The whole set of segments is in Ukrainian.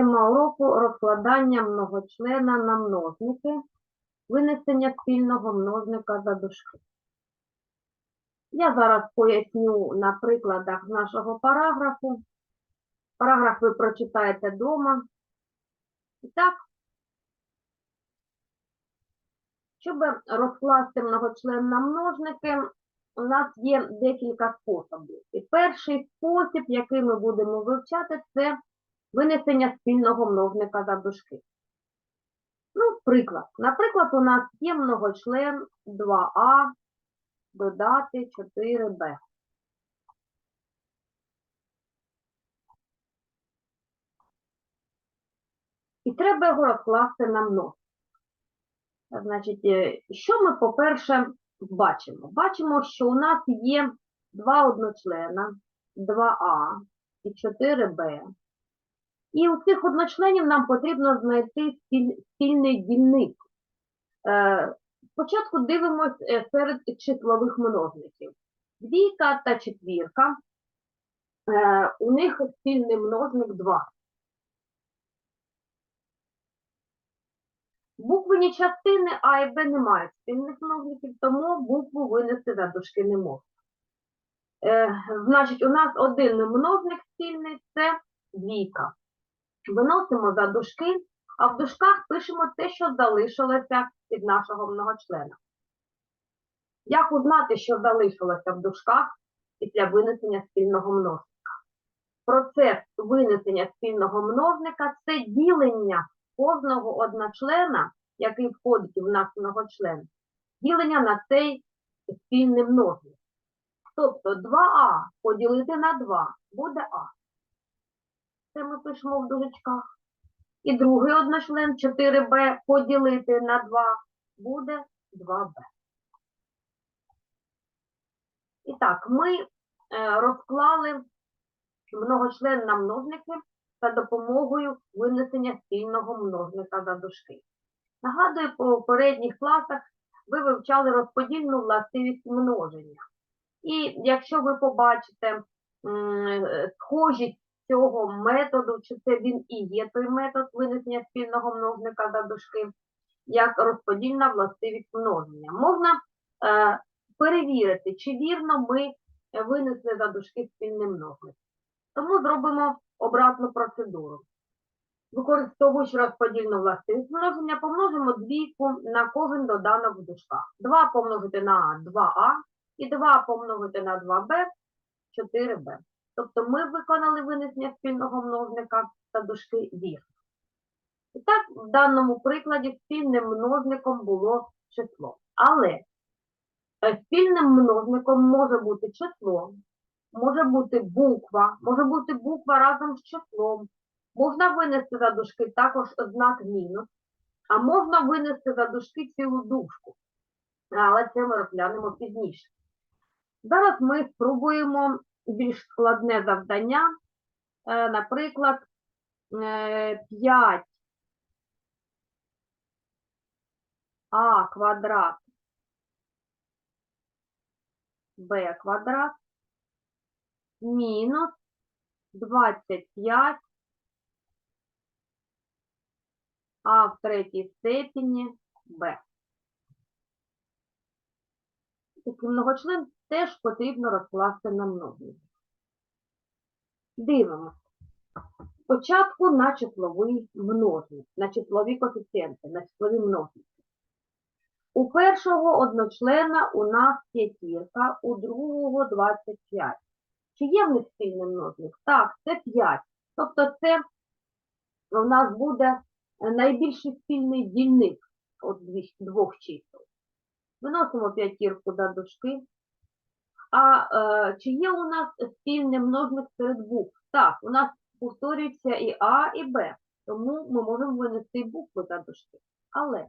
Тема уроку розкладання многочлена на множники, винесення спільного множника за дужки. Я зараз поясню на прикладах нашого параграфу. Параграф ви прочитаєте вдома. І так, щоб розкласти многочлен на множники, у нас є декілька способів. І перший спосіб, який ми будемо вивчати, це винесення спільного множника за дужки. Ну, приклад. Наприклад, у нас є многочлен 2а додати 4b. І треба його розкласти на множник. Значить, е, що ми, по-перше, бачимо? Бачимо, що у нас є два одночлена, 2а і 4b. І у цих одночленів нам потрібно знайти спільний дільник. Е, Спочатку дивимось е, серед числових множників. Двійка та четвірка. Е, У них спільний множник 2. Буквені частини А і Б не мають спільних множників, тому букву винести за дужки не можна. Значить, у нас один множник спільний це двійка. Виносимо за дужки, а в дужках пишемо те, що залишилося від нашого многочлена. Як узнати, що залишилося в дужках після винесення спільного множника? Процес винесення спільного множника це ділення кожного одночлена, який входить в наш многочлен, ділення на цей спільний множник. Тобто 2а поділити на 2 буде а. Це ми пишемо в дужечках. І другий одночлен 4b поділити на 2 буде 2b. І так, ми е, розклали многочлен на множники за допомогою винесення спільного множника за дужки. Нагадую, по попередніх класах ви вивчали розподільну властивість множення. І якщо ви побачите е, схожість цього методу, чи це він і є той метод винесення спільного множника за дужки, як розподільна властивість множення. Можна е, перевірити, чи вірно ми винесли за дужки спільний множник. Тому зробимо обратну процедуру. Використовуючи розподільну властивість множення, помножимо двійку на кожен доданок в дужках. 2 помножити на 2а і 2 помножити на 2b, 4b. Тобто ми виконали винесення спільного множника та дужки вірно. І так, в даному прикладі спільним множником було число. Але е, спільним множником може бути число, може бути буква, може бути буква разом з числом. Можна винести за дужки також знак мінус, а можна винести за дужки цілу дужку. Але це ми розглянемо пізніше. Зараз ми спробуємо більш складне завдання. Е, Наприклад, 5 а квадрат б квадрат мінус 25 а в третій степені b. Такий многочлен теж потрібно розкласти на множники. Дивимося. Спочатку на числовий множник, на числові коефіцієнти, на числові множники. У першого одночлена у нас п'ятірка, у другого 25. Чи є в них спільний множник? Так, це 5. Тобто це у нас буде найбільший спільний дільник двох чисел. Виносимо п'ятірку до дужки. А е, чи є у нас спільний множник серед букв? Так, у нас повторюється і А, і Б. Тому ми можемо винести букви за дужки. Але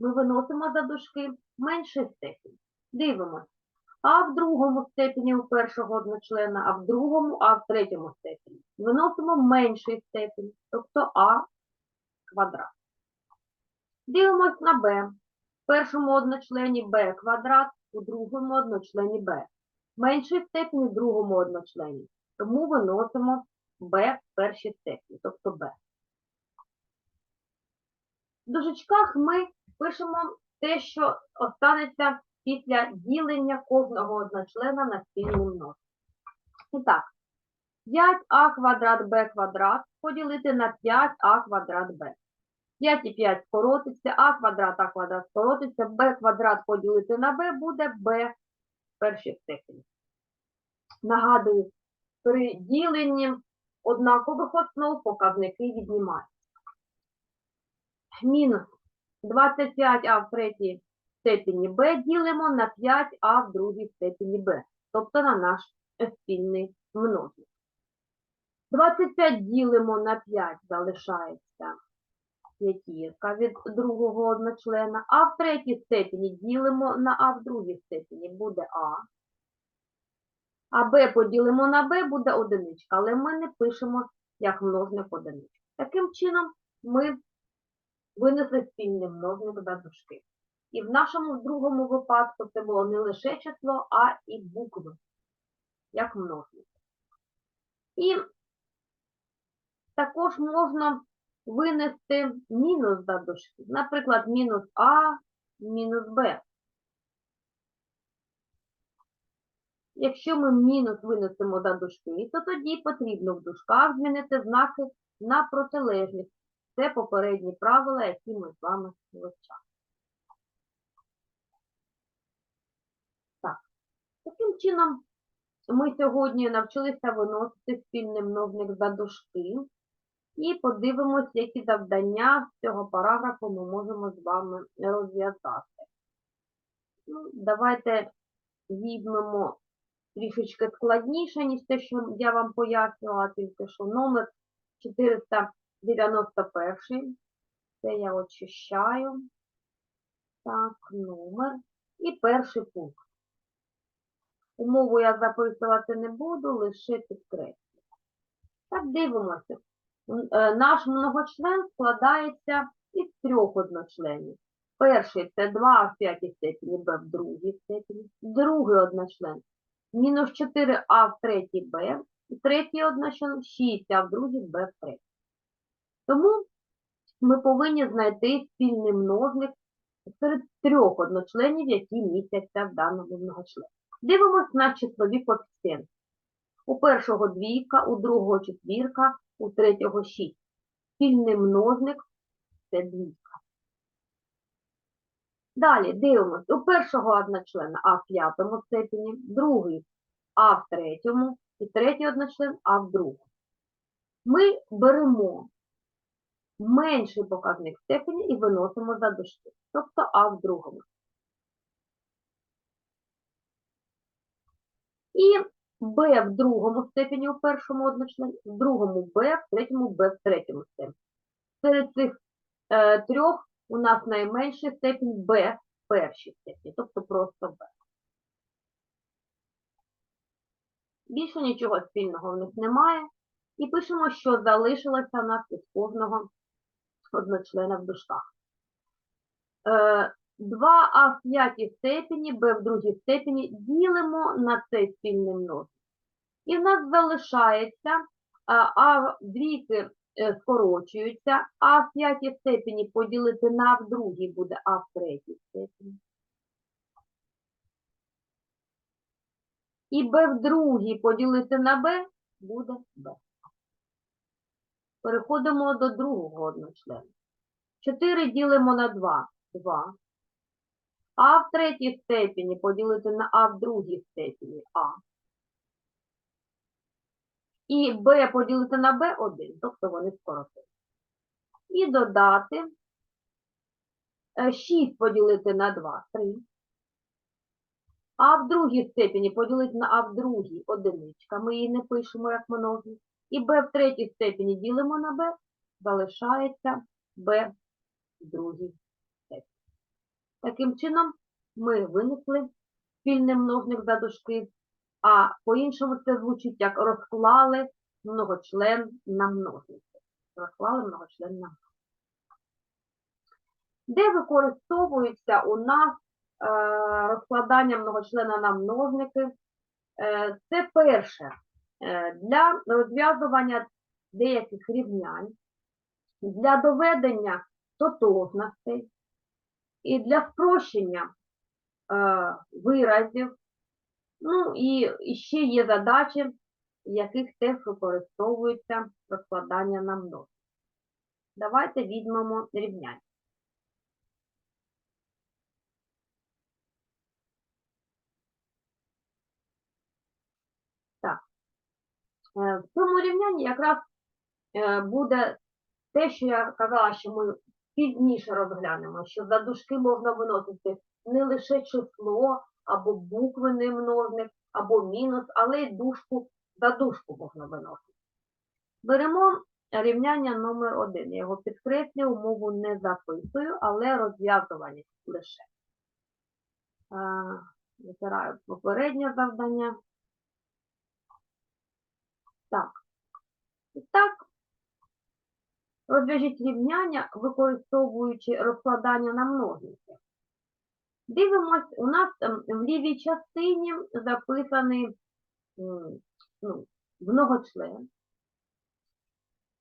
ми виносимо за дужки менший степінь. Дивимося. А в другому степені у першого одночлена, а в другому, а в третьому степені. Виносимо менший степінь, тобто А квадрат. Дивимось на Б. В першому одночлені b квадрат, у другому одночлені b. Менший степінь в другому одночлені. Тому виносимо b в першій степені, тобто b. В дужечках ми пишемо те, що останеться після ділення кожного одночлена на спільний множник. І так, 5а квадрат b квадрат поділити на 5а квадрат b. 5 і 5 скоротиться, а квадрат, а квадрат скоротиться, b квадрат поділити на b буде в першій степені. Нагадую, при діленні однакових основ показники віднімаються. Мінус 25а в третій степені b ділимо на 5а в другій степені b, тобто на наш спільний множник. 25 ділимо на 5 залишається п'ятірка від другого одночлена, а в третій степені ділимо на а в другій степені буде а. А b поділимо на b буде одиничка, але ми не пишемо як множник одинички. Таким чином ми винесли спільний множник за дужки. І в нашому другому випадку це було не лише число, а і букви, як множник. І також можна винести мінус за дужки. Наприклад, мінус А, мінус Б. Якщо ми мінус винесемо за дужки, то тоді потрібно в дужках змінити знаки на протилежність. Це попередні правила, які ми з вами вивчали. Так, таким чином ми сьогодні навчилися виносити спільний множник за дужки. І подивимось, які завдання з цього параграфу ми можемо з вами розв'язати. Ну, давайте візьмемо трішечки складніше, ніж те, що я вам пояснювала, тільки що номер 491. Це я очищаю. Так, номер. І перший пункт. Умову я записувати не буду, лише підкреслю. Так, дивимося. Е, Наш многочлен складається із трьох одночленів. Перший це 2а в п'ятій степені b в другій степені. Другий одночлен мінус 4а в третій b. І третій одночлен 6а в другій b в третій. Тому ми повинні знайти спільний множник серед трьох одночленів, які містяться в даному многочлені. Дивимось на числові коефіцієнти. У першого двійка, у другого четвірка, у третього 6. Спільний множник це двійка. Далі дивимось. У першого одночлена А в п'ятому степені, другий А в третьому і третій одночлен А в другому. Ми беремо менший показник степені і виносимо за дужки, тобто А в другому. І b в другому степені у першому одночлені, в другому b, в третьому b в третьому степені. Серед цих е, трьох у нас найменший степінь b в першій степені, тобто просто b. Більше нічого спільного в них немає. І пишемо, що залишилося у нас із кожного одночлена в дужках. Е, 2а в п'ятій степені, b в другій степені ділимо на цей спільний множник. І в нас залишається а, а двійки е, скорочуються, а в п'ятій степені поділити на в другій буде а в третій степені. І b в другій поділити на b буде b. Переходимо до другого одночлена. 4 ділимо на 2. 2. А в третій степені поділити на А в другій степені А. І Б поділити на Б1, тобто вони скоротили. І додати 6 поділити на 2, 3. А в другій степені поділити на А в другій одиничка. Ми її не пишемо як множник. І Б в третій степені ділимо на Б, залишається Б в другій. Таким чином, ми винесли спільний множник за дужки, а по-іншому це звучить як розклали многочлен на множники. Розклали многочлен на множники. Де використовується у нас е, розкладання многочлена на множники? Е, це перше, е, для розв'язування деяких рівнянь, для доведення тотожностей. І для спрощення е, виразів, ну і, і ще є задачі, в яких теж використовується розкладання на множення. Давайте візьмемо рівняння. Так. Е, В цьому рівнянні якраз е, буде те, що я казала, що ми пізніше розглянемо, що за дужки можна виносити не лише число, або буквений множник, або мінус, але й дужку за дужку можна виносити. Беремо рівняння номер один. Я його підкреслюю, умову не записую, але розв'язування лише. Витираю попереднє завдання. Так. І так, розв'яжіть рівняння, використовуючи розкладання на множники. Дивимось, у нас в лівій частині записаний ну, многочлен.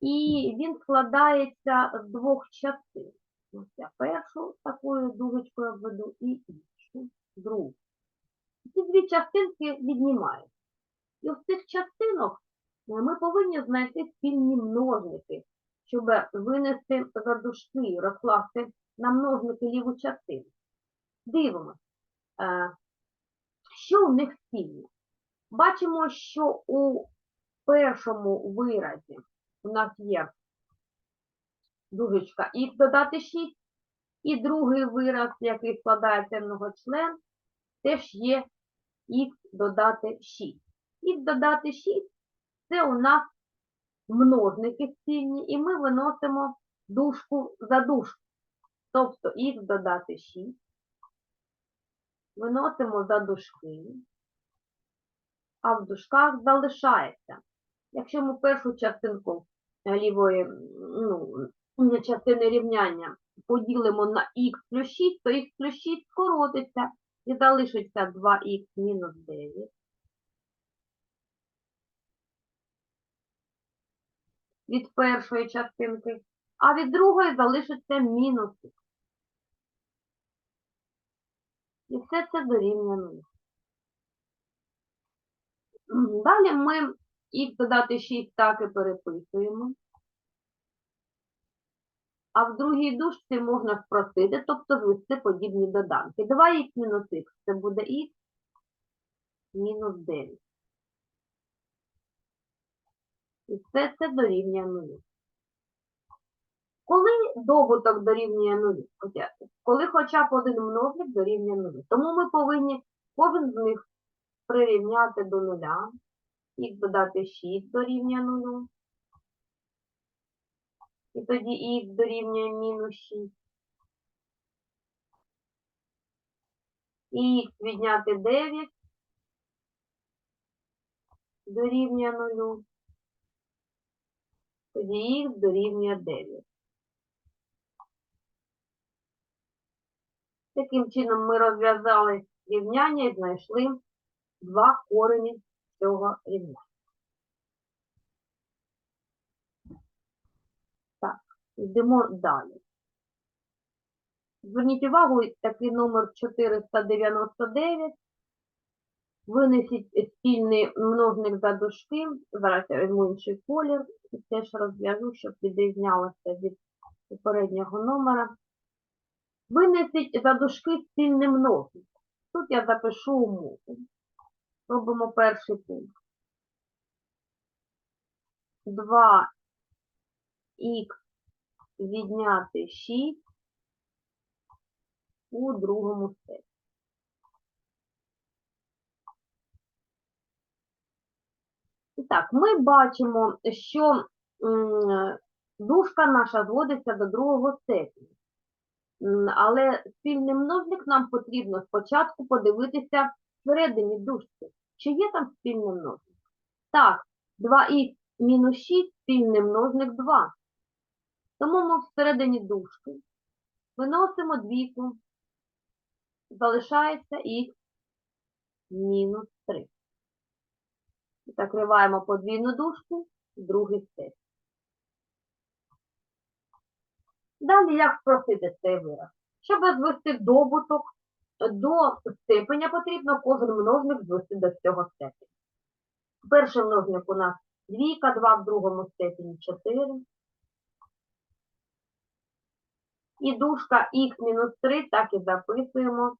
І він складається з двох частин. Ось я першу такою дужечкою обведу і іншу, другу. Ці дві частинки віднімають. І в цих частинок е, ми повинні знайти спільні множники, щоб винести за дужки, розкласти на множники ліву частину. Дивимось, е, що у них спільне. Бачимо, що у першому виразі у нас є дужечка х додати 6, і другий вираз, який складається в многочлен, теж є х додати 6. Х додати 6 це у нас множники спільні, і ми виносимо дужку за дужку. Тобто х додати 6. Виносимо за дужки, а в дужках залишається. Якщо ми першу частинку е, лівої ну, частини рівняння поділимо на х плюс 6, то х плюс 6 скоротиться і залишиться 2х мінус 9. Від першої частинки, а від другої залишиться мінус. І все це дорівнює 0. Далі ми х додати 6 так і переписуємо. А в другій дужці можна спростити, тобто звести подібні доданки. 2х мінус х це буде х мінус 9. І все це дорівнює 0. Коли добуток дорівнює 0? Хоча- Коли хоча б один множник дорівнює 0. Тому ми повинні кожен з них прирівняти до нуля. Х додати 6 дорівнює 0. І тоді х дорівнює мінус 6. І х відняти 9 дорівнює 0. Тоді х дорівнює 9. Таким чином ми розв'язали рівняння і знайшли два корені цього рівняння. Так, йдемо далі. Зверніть увагу, такий номер 499. Винесіть спільний множник за дужки. Зараз я візьму інший колір і теж розв'яжу, щоб відрізнялося від попереднього номера. Винесіть за дужки спільний множник. Тут я запишу умову. Робимо перший пункт. 2х відняти 6 у другому степені. І так, ми бачимо, що дужка наша зводиться до другого степені. Але спільний множник нам потрібно спочатку подивитися всередині дужки. Чи є там спільний множник? Так, 2х мінус 6 спільний множник 2. Тому ми всередині дужки виносимо двійку, залишається х мінус 3. Закриваємо подвійну дужку, другий степ. Далі як спростити цей вираз? Щоб звести добуток до степеня, потрібно кожен множник звести до цього степеня. Перший множник у нас двійка, 2 в другому степені 4. І дужка х мінус 3 так і записуємо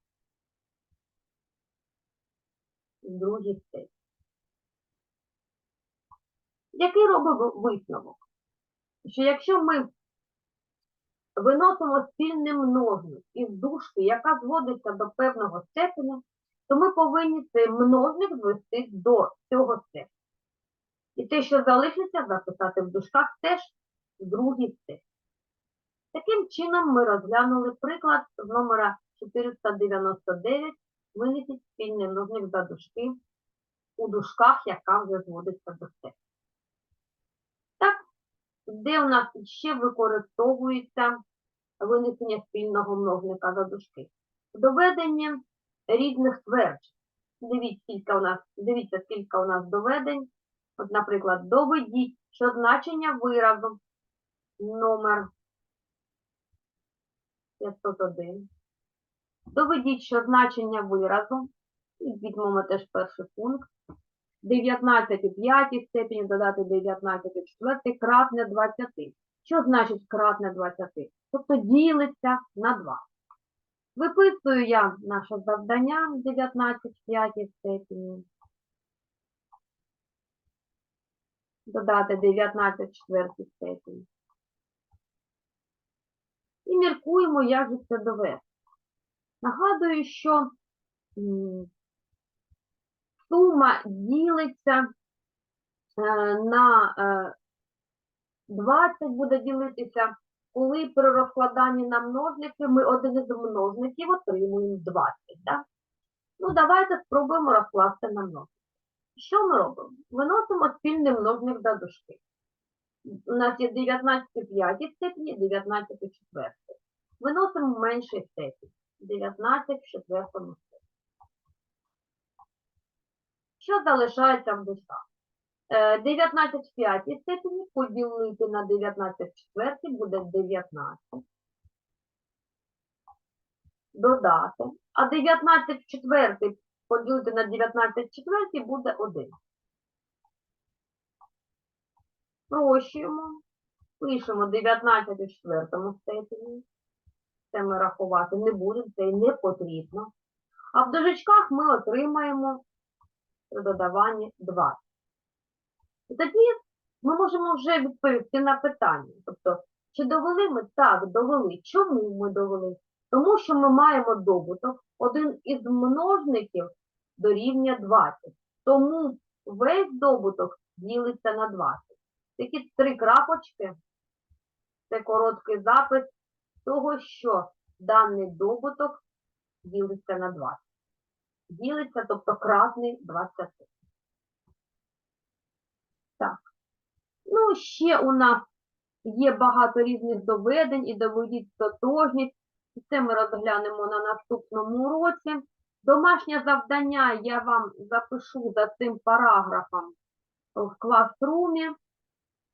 в другій степені. Який робить висновок? Що якщо ми виносимо спільний множник із дужки, яка зводиться до певного степеня, то ми повинні цей множник звести до цього степеня. І те, що залишиться, записати в дужках теж в другій степені. Таким чином ми розглянули приклад з номера 499 винесіть спільний множник за дужки у дужках, яка вже зводиться до степеня. Де у нас ще використовується винесення спільного множника за дужки? Доведення різних тверджень. Дивіться, скільки у нас, дивіться, скільки у нас доведень. От, наприклад, доведіть, що значення виразу номер 501. Доведіть, що значення виразу, і візьмемо теж перший пункт, 19 у п'ятій степені додати 19 у четвертій кратне 20. Що значить кратне 20? Тобто ділиться на 2. Виписую я наше завдання 19 в п'ятій степені. Додати 19 в четвертій степені. І міркуємо, як це довести. Нагадую, що сума ділиться е, на е, 20 буде ділитися, коли при розкладанні на множники ми один із множників отримуємо 20. Да? Ну, давайте спробуємо розкласти на множники. Що ми робимо? Виносимо спільний множник до дужки. У нас є 19 у п'ятій степені, 19 у четвертій. Виносимо в менший степінь. 19 в четвертому степені. Що залишається в дужках? Е, 19 в п'ятій степені поділити на 19 в четвертій буде 19. Додати. А 19 в четвертій поділити на 19 в четвертій буде 1. Прощуємо. Пишемо 19 у четвертому степені. Це ми рахувати не будемо, це і не потрібно. А в дужечках ми отримаємо при додаванні 20. І тоді ми можемо вже відповісти на питання. Тобто, чи довели ми? Так, довели. Чому ми довели? Тому що ми маємо добуток, один із множників дорівнює 20. Тому весь добуток ділиться на 20. Такі три крапочки це короткий запис того, що даний добуток ділиться на 20. Ділиться, тобто кратний 20. Так. Ну, ще у нас є багато різних доведень і доведіть тотожність. Це ми розглянемо на наступному уроці. Домашнє завдання я вам запишу за цим параграфом в класрумі.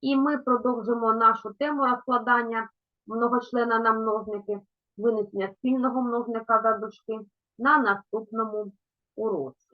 І ми продовжимо нашу тему розкладання многочлена на множники, винесення спільного множника за дужки на наступному уроці.